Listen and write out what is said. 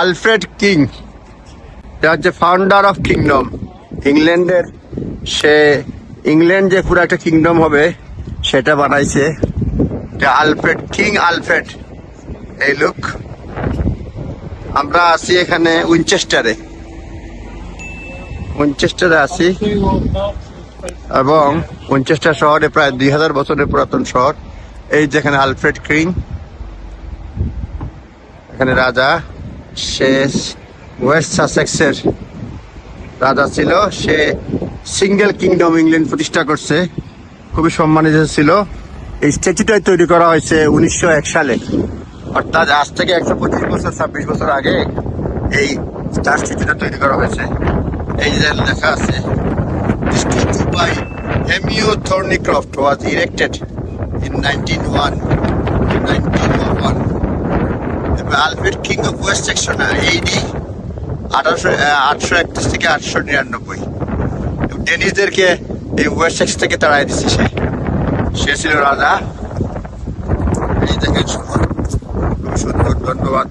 Alfred king. এটা হচ্ছে founder of kingdom ইংল্যান্ডের সে, ইংল্যান্ড যে পুরো একটা কিংডম হবে, সেটা বানাইছে। Alfred king Alfred. এই লুক আমরা আছি এখানে উইনচেস্টারে। উইনচেস্টারে আছি। এবং উইনচেস্টার শহরে প্রায় দুই হাজার বছরের পুরাতন শহর। এই যেখানে আলফ্রেড কিং। এখানে রাজা। সে ওয়েস্ট সাসেক্সের রাজা ছিল। সে সিঙ্গেল কিংডম ইংল্যান্ড প্রতিষ্ঠা করছে। খুবই সম্মানিত ছিল। এই স্ট্যাচুটাই তৈরি করা হয়েছে উনিশশো এক সালে। অর্থাৎ আজ থেকে একশো পঁচিশ বছর, ছাব্বিশ বছর আগে এই স্টার স্ট্যাচুটা তৈরি করা হয়েছে। এই যে লেখা আছে statue by Hemio Thornycroft was erected in 1901 1901 Alfred king of west section AD আঠারোশো আটশো একত্রিশ থেকে আটশো নিরানব্বই। ডেনিসদেরকে এই ওয়েস্ট সেক্স থেকে তাড়াই দিচ্ছে সে। সে ছিল রাজা। এই দেখেন সুন্দর, ধন্যবাদ।